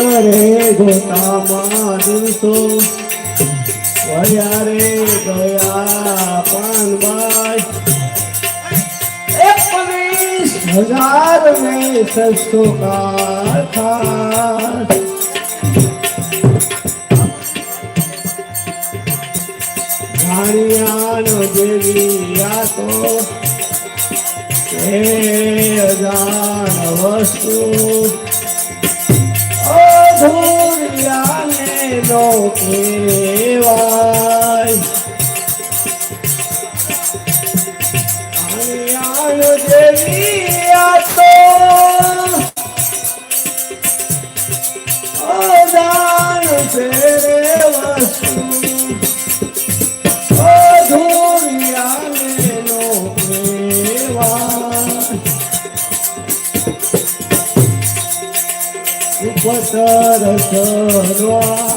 ઉતરે ગોતામાં દિવસો વયા રે ગયા પાનબાઈ એકવીસ હજાર ને સસ્તો કાઠા જાણિયાનો દેવી આ તો અજાણ વસ્તુ. નો કહેવાય દેવી આ તો અજાણ છે રે વસ્તુ અધૂરિયાને નો કહેવાય. ઉપતર સર્વા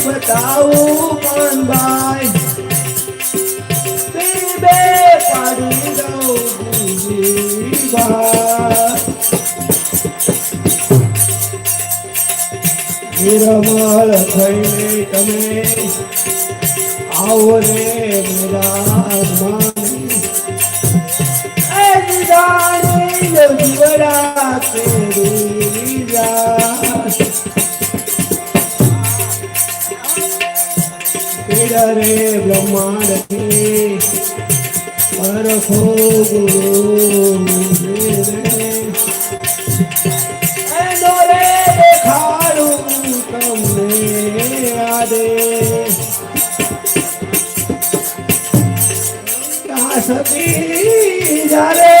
બતાવું પણ ભાઈ. બે પાડી બીજી થઈને તમે આવો રે મેરા જીવડા રે બ્રહ્માંડ પરખો ગુરુ રે દેખાડું તમને આદેશ સતી જારે.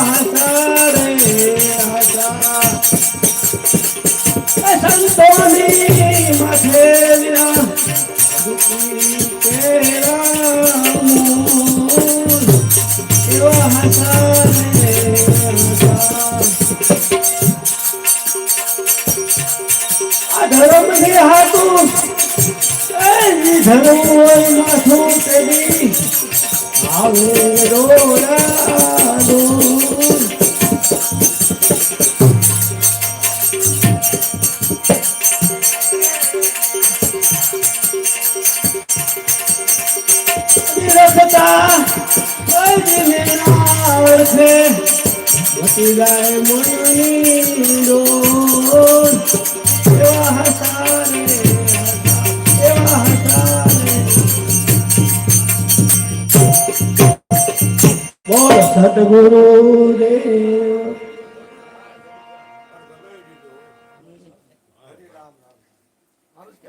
ધર્મ માથું તેની આવ આવે ડોળા রাধে মতি গায় মুরলিন্দ হাসারে সদগুরু দেব মানুষ